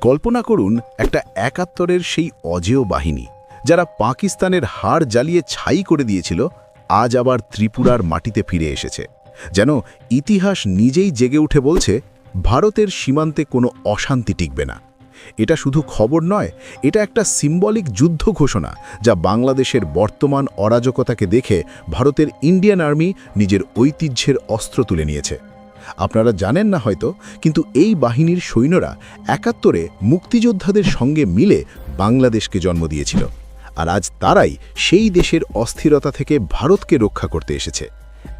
কল্পনা করুন একটা একাত্তরের সেই অজেয় বাহিনী, যারা পাকিস্তানের হাড় জ্বালিয়ে ছাই করে দিয়েছিল, আজ আবার ত্রিপুরার মাটিতে ফিরে এসেছে। যেন ইতিহাস নিজেই জেগে উঠে বলছে, ভারতের সীমান্তে কোনো অশান্তি টিকবে না। এটা শুধু খবর নয়, এটা একটা সিম্বলিক যুদ্ধ ঘোষণা, যা বাংলাদেশের বর্তমান অরাজকতাকে দেখে ভারতের ইন্ডিয়ান আর্মি নিজের ঐতিহ্যের অস্ত্র তুলে নিয়েছে। আপনারা জানেন না হয়তো, কিন্তু এই বাহিনীর সৈন্যরা একাত্তরে মুক্তিযোদ্ধাদের সঙ্গে মিলে বাংলাদেশকে জন্ম দিয়েছিল। আর আজ তারাই সেই দেশের অস্থিরতা থেকে ভারতকে রক্ষা করতে এসেছে।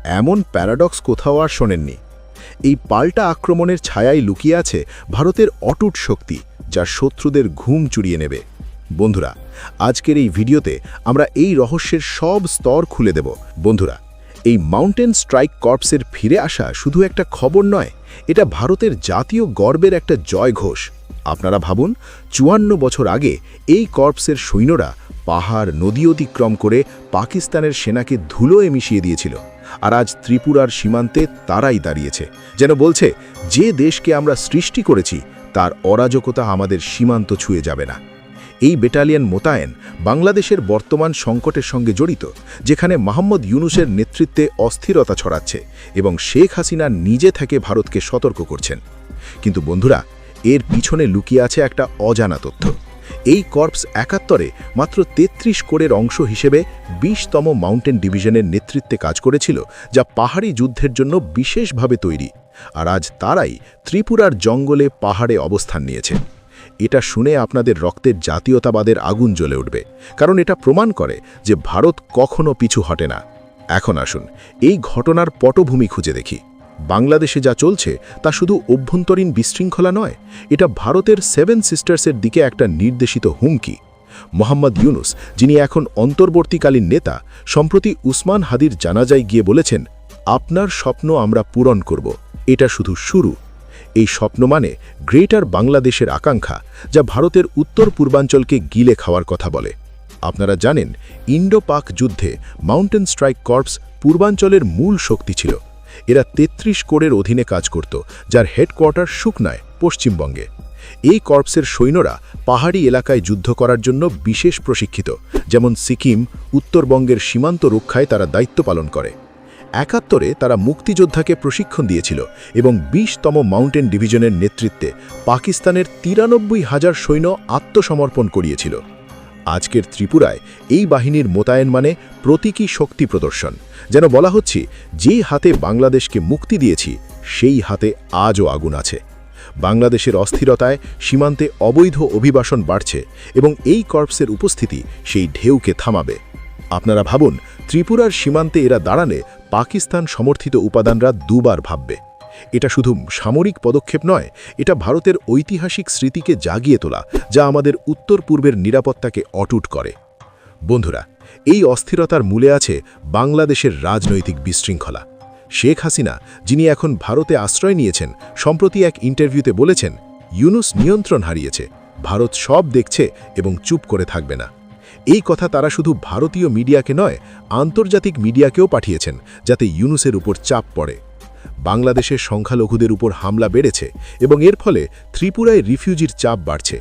এমন প্যারাডক্স কোথাও আর শোনেননি। এই পাল্টা আক্রমণের ছায়ায় লুকিয়ে আছে ভারতের অটুট শক্তি, যা শত্রুদের ঘুম চুরিয়ে নেবে। বন্ধুরা, আজকের এই ভিডিওতে আমরা এই রহস্যের সব স্তর খুলে দেব। বন্ধুরা এই মাউন্টেন স্ট্রাইক কর্পসের ফিরে আসা শুধু একটা খবর নয়, এটা ভারতের জাতীয় গর্বের একটা জয় ঘোষ। আপনারা ভাবুন, চুয়ান্ন বছর আগে এই কর্পসের সৈন্যরা পাহাড় নদী অতিক্রম করে পাকিস্তানের সেনাকে ধুলোয় মিশিয়ে দিয়েছিল, আর আজ ত্রিপুরার সীমান্তে তারাই দাঁড়িয়েছে, যেন বলছে, যে দেশকে আমরা সৃষ্টি করেছি, তার অরাজকতা আমাদের সীমান্ত ছুঁয়ে যাবে না। এই বেটালিয়ন মোতায়েন বাংলাদেশের বর্তমান সংকটের সঙ্গে জড়িত, যেখানে মোহাম্মদ ইউনুসের নেতৃত্বে অস্থিরতা ছড়াচ্ছে এবং শেখ হাসিনা নিজে থেকে ভারতকে সতর্ক করছেন। কিন্তু বন্ধুরা, এর পিছনে লুকিয়ে আছে একটা অজানা তথ্য। এই কর্পস একাত্তরে মাত্র ৩৩ কোরের অংশ হিসেবে বিশতম মাউন্টেন ডিভিশনের নেতৃত্বে কাজ করেছিল, যা পাহাড়ি যুদ্ধের জন্য বিশেষভাবে তৈরি। আর আজ তারাই ত্রিপুরার জঙ্গলে পাহাড়ে অবস্থান নিয়েছে। এটা শুনে আপনাদের রক্তের জাতীয়তাবাদের আগুন জ্বলে উঠবে, কারণ এটা প্রমাণ করে যে ভারত কখনো পিছু হটে না। এখন আসুন, এই ঘটনার পটভূমি খুঁজে দেখি। বাংলাদেশে যা চলছে, তা শুধু অভ্যন্তরীণ বিশৃঙ্খলা নয়, এটা ভারতের সেভেন সিস্টার্সের দিকে একটা নির্দেশিত হুমকি। মোহাম্মদ ইউনুস, যিনি এখন অন্তর্বর্তীকালীন নেতা, সম্প্রতি উসমান হাদির জানাজায় গিয়ে বলেছেন, আপনার স্বপ্ন আমরা পূরণ করব। এটা শুধু শুরু। এই স্বপ্ন মানে গ্রেটার বাংলাদেশের আকাঙ্ক্ষা, যা ভারতের উত্তর পূর্বাঞ্চলকে গিলে খাওয়ার কথা বলে। আপনারা জানেন ইন্ডো পাক যুদ্ধে মাউন্টেন স্ট্রাইক কর্পস পূর্বাঞ্চলের মূল শক্তি ছিল। এরা ৩৩ কোরের অধীনে কাজ করত, যার হেডকোয়ার্টার শুকনায়, পশ্চিমবঙ্গে। এই কর্পসের সৈন্যরা পাহাড়ি এলাকায় যুদ্ধ করার জন্য বিশেষ প্রশিক্ষিত, যেমন সিকিম, উত্তরবঙ্গের সীমান্ত রক্ষায় তারা দায়িত্ব পালন করে। একাত্তরে তারা মুক্তিযোদ্ধাকে প্রশিক্ষণ দিয়েছিল এবং বিশতম মাউন্টেন ডিভিশনের নেতৃত্বে পাকিস্তানের তিরানব্বই হাজার সৈন্য আত্মসমর্পণ করিয়েছিল। আজকের ত্রিপুরায় এই বাহিনীর মোতায়েন মানে প্রতীকী শক্তি প্রদর্শন। যেন বলা হচ্ছে যেই হাতে বাংলাদেশকে মুক্তি দিয়েছি, সেই হাতে আজও আগুন আছে। বাংলাদেশের অস্থিরতায় সীমান্তে অবৈধ অভিবাসন বাড়ছে এবং এই কর্পসের উপস্থিতি সেই ঢেউকে থামাবে। আপনারা ভাবুন, ত্রিপুরার সীমান্তে এরা দাঁড়ালে পাকিস্তান সমর্থিত উপাদানরা দুবার ভাববে। এটা শুধু সামরিক পদক্ষেপ নয়, এটা ভারতের ঐতিহাসিক স্মৃতিকে জাগিয়ে তোলা, যা আমাদের উত্তর পূর্বের নিরাপত্তাকে অটুট করে। বন্ধুরা, এই অস্থিরতার মূলে আছে বাংলাদেশের রাজনৈতিক বিশৃঙ্খলা। শেখ হাসিনা, যিনি এখন ভারতে আশ্রয় নিয়েছেন, সম্প্রতি এক ইন্টারভিউতে বলেছেন, ইউনুস নিয়ন্ত্রণ হারিয়েছে, ভারত সব দেখছে এবং চুপ করে থাকবে না। এই কথা তারা শুধু ভারতীয় মিডিয়াকে নয়, আন্তর্জাতিক মিডিয়াকেও পাঠিয়েছেন, যাতে ইউনুসের উপর চাপ পড়ে। বাংলাদেশের সংখ্যালঘুদের উপর হামলা বেড়েছে এবং এর ফলে ত্রিপুরায় রিফিউজির চাপ বাড়ছে।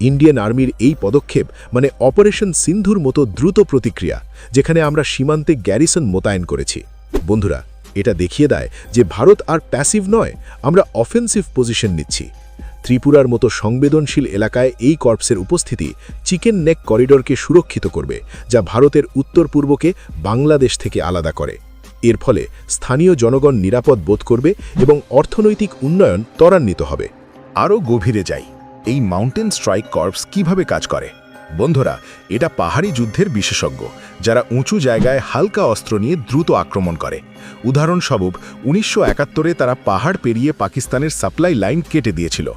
ইন্ডিয়ান আর্মির এই পদক্ষেপ মানে অপারেশন সিন্ধুর মতো দ্রুত প্রতিক্রিয়া, যেখানে আমরা সীমান্তে গ্যারিসন মোতায়েন করেছি। বন্ধুরা, এটা দেখিয়ে দেয় যে ভারত আর প্যাসিভ নয়, আমরা অফেন্সিভ পজিশন নিচ্ছি। ত্রিপুরার মতো সংবেদনশীল এলাকায় এই কর্পসের উপস্থিতি চিকেন নেক করিডোরকে সুরক্ষিত করবে, যা ভারতের উত্তর পূর্বকে বাংলাদেশ থেকে আলাদা করে। এর ফলে স্থানীয় জনগণ নিরাপদ বোধ করবে এবং অর্থনৈতিক উন্নয়ন ত্বরান্বিত হবে। আরও গভীরে যাই, এই মাউন্টেন স্ট্রাইক কর্পস কীভাবে কাজ করে? বন্ধুরা, এটা পাহাড়ি যুদ্ধের বিশেষজ্ঞ, যারা উঁচু জায়গায় হালকা অস্ত্র নিয়ে দ্রুত আক্রমণ করে। উদাহরণস্বরূপ, উনিশশো একাত্তরে তারা পাহাড় পেরিয়ে পাকিস্তানের সাপ্লাই লাইন কেটে দিয়েছিল।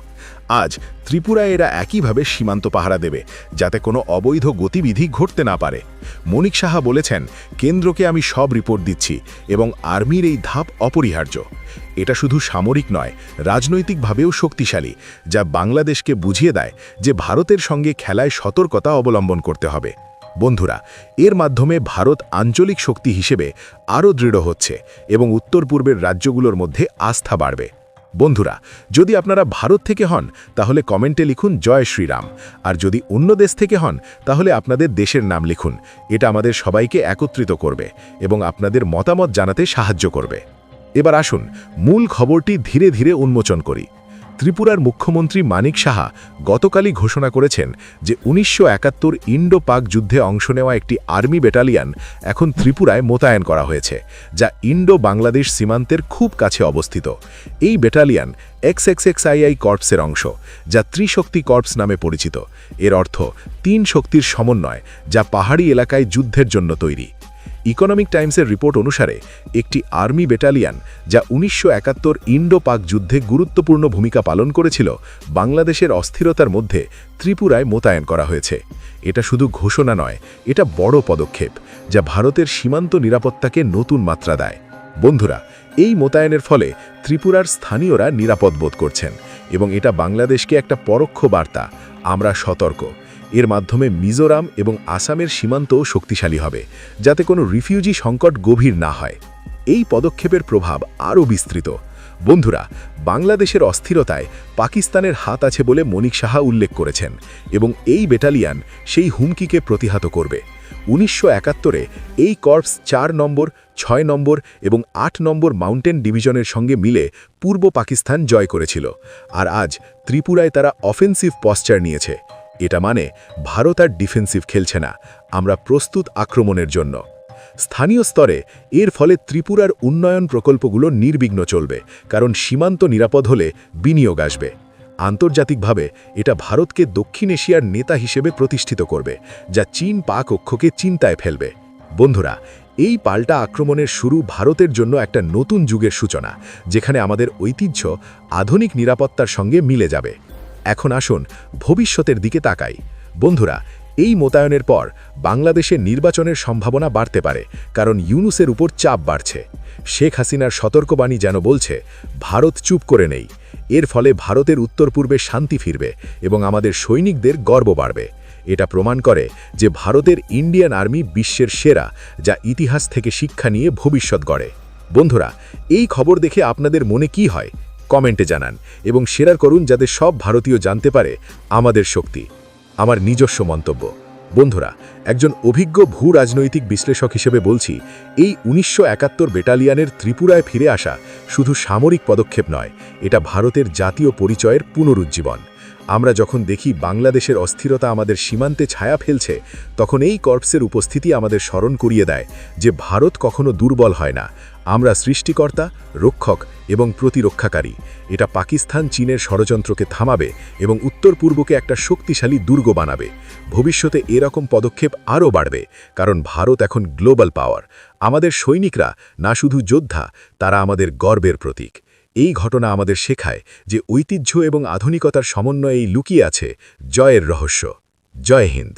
আজ ত্রিপুরায় এরা একইভাবে সীমান্ত পাহারা দেবে, যাতে কোনো অবৈধ গতিবিধি ঘটতে না পারে। মনিক সাহা বলেছেন, কেন্দ্রকে আমি সব রিপোর্ট দিচ্ছি এবং আর্মির এই ধাপ অপরিহার্য। এটা শুধু সামরিক নয়, রাজনৈতিকভাবেও শক্তিশালী, যা বাংলাদেশকে বুঝিয়ে দেয় যে ভারতের সঙ্গে খেলায় সতর্কতা অবলম্বন করতে হবে। বন্ধুরা, এর মাধ্যমে ভারত আঞ্চলিক শক্তি হিসেবে আরও দৃঢ় হচ্ছে এবং উত্তর পূর্বের রাজ্যগুলোর মধ্যে আস্থা বাড়বে। বন্ধুরা, যদি আপনারা ভারত থেকে হন, তাহলে কমেন্টে লিখুন জয় শ্রীরাম। আর যদি অন্য দেশ থেকে হন, তাহলে আপনাদের দেশের নাম লিখুন। এটা আমাদের সবাইকে একত্রিত করবে এবং আপনাদের মতামত জানাতে সাহায্য করবে। এবার আসুন, মূল খবরটি ধীরে ধীরে উন্মোচন করি। ত্রিপুরার মুখ্যমন্ত্রী মানিক সাহা গতকালই ঘোষণা করেছেন যে উনিশশো একাত্তর ইন্ডো পাক যুদ্ধে অংশ নেওয়া একটি আর্মি ব্যাটালিয়ন এখন ত্রিপুরায় মোতায়েন করা হয়েছে, যা ইন্ডো বাংলাদেশ সীমান্তের খুব কাছে অবস্থিত। এই battalion X X X I I কর্পসের অংশ, যা ত্রিশক্তি কর্পস নামে পরিচিত। এর অর্থ তিন শক্তির সমন্বয়, যা পাহাড়ি এলাকায় যুদ্ধের জন্য তৈরি। ইকোনমিক টাইমসের রিপোর্ট অনুসারে একটি আর্মি ব্যাটালিয়ন যা উনিশশো একাত্তর ইন্ডো পাক যুদ্ধে গুরুত্বপূর্ণ ভূমিকা পালন করেছিল, বাংলাদেশের অস্থিরতার মধ্যে ত্রিপুরায় মোতায়েন করা হয়েছে। এটা শুধু ঘোষণা নয়, এটা বড় পদক্ষেপ যা ভারতের সীমান্ত নিরাপত্তাকে নতুন মাত্রা দেয়। বন্ধুরা, এই মোতায়েনের ফলে ত্রিপুরার স্থানীয়রা নিরাপদ বোধ করছেন এবং এটা বাংলাদেশকে একটা পরোক্ষ বার্তা, আমরা সতর্ক। এর মাধ্যমে মিজোরাম এবং আসামের সীমান্তও শক্তিশালী হবে, যাতে কোনো রিফিউজি সংকট গভীর না হয়। এই পদক্ষেপের প্রভাব আরও বিস্তৃত। বন্ধুরা, বাংলাদেশের অস্থিরতায় পাকিস্তানের হাত আছে বলে মনিক সাহা উল্লেখ করেছেন এবং এই ব্যাটালিয়ান সেই হুমকিকে প্রতিহত করবে। উনিশশো একাত্তরে এই কর্পস চার নম্বর, ছয় নম্বর এবং আট নম্বর মাউন্টেন ডিভিশনের সঙ্গে মিলে পূর্ব পাকিস্তান জয় করেছিল। আর আজ ত্রিপুরায় তারা অফেন্সিভ পশ্চার নিয়েছে। এটা মানে ভারত আর ডিফেন্সিভ খেলছে না, আমরা প্রস্তুত আক্রমণের জন্য। স্থানীয় স্তরে এর ফলে ত্রিপুরার উন্নয়ন প্রকল্পগুলো নির্বিঘ্ন চলবে, কারণ সীমান্ত নিরাপদ হলে বিনিয়োগ আসবে। আন্তর্জাতিকভাবে এটা ভারতকে দক্ষিণ এশিয়ার নেতা হিসেবে প্রতিষ্ঠিত করবে, যা চীন পাক অক্ষকে চিন্তায় ফেলবে। বন্ধুরা, এই পাল্টা আক্রমণের শুরু ভারতের জন্য একটা নতুন যুগের সূচনা, যেখানে আমাদের ঐতিহ্য আধুনিক নিরাপত্তার সঙ্গে মিলে যাবে। এখন আসুন ভবিষ্যতের দিকে তাকাই। বন্ধুরা, এই মোতায়নের পর বাংলাদেশের নির্বাচনের সম্ভাবনা বাড়তে পারে, কারণ ইউনুসের উপর চাপ বাড়ছে। শেখ হাসিনার সতর্কবাণী যেন বলছে, ভারত চুপ করে নেই। এর ফলে ভারতের উত্তর পূর্বে শান্তি ফিরবে এবং আমাদের সৈনিকদের গর্ব বাড়বে। এটা প্রমাণ করে যে ভারতের ইন্ডিয়ান আর্মি বিশ্বের সেরা, যা ইতিহাস থেকে শিক্ষা নিয়ে ভবিষ্যৎ গড়ে। বন্ধুরা, এই খবর দেখে আপনাদের মনে কি হয়? কমেন্টে জানান এবং শেয়ার করুন যাতে সব ভারতীয় জানতে পারে আমাদের শক্তি। আমার নিজস্ব মন্তব্য। বন্ধুরা, একজন অভিজ্ঞ ভূ রাজনৈতিক বিশ্লেষক হিসেবে বলছি, এই উনিশশো একাত্তর বেটালিয়ানের ত্রিপুরায় ফিরে আসা শুধু সামরিক পদক্ষেপ নয়, এটা ভারতের জাতীয় পরিচয়ের পুনরুজ্জীবন। আমরা যখন দেখি বাংলাদেশের অস্থিরতা আমাদের সীমান্তে ছায়া ফেলছে, তখন এই কর্পসের উপস্থিতি আমাদের স্মরণ করিয়ে দেয় যে ভারত কখনো দুর্বল হয় না। আমরা সৃষ্টিকর্তা, রক্ষক এবং প্রতিরক্ষাকারী। এটা পাকিস্তান চীনের ষড়যন্ত্রকে থামাবে এবং উত্তর পূর্বকে একটা শক্তিশালী দুর্গ বানাবে। ভবিষ্যতে এরকম পদক্ষেপ আরও বাড়বে, কারণ ভারত এখন গ্লোবাল পাওয়ার। আমাদের সৈনিকরা না শুধু যোদ্ধা, তারা আমাদের গর্বের প্রতীক। এই ঘটনা আমাদের শেখায় যে ঐতিহ্য এবং আধুনিকতার সমন্বয়েই লুকিয়ে আছে জয়ের রহস্য। জয় হিন্দ।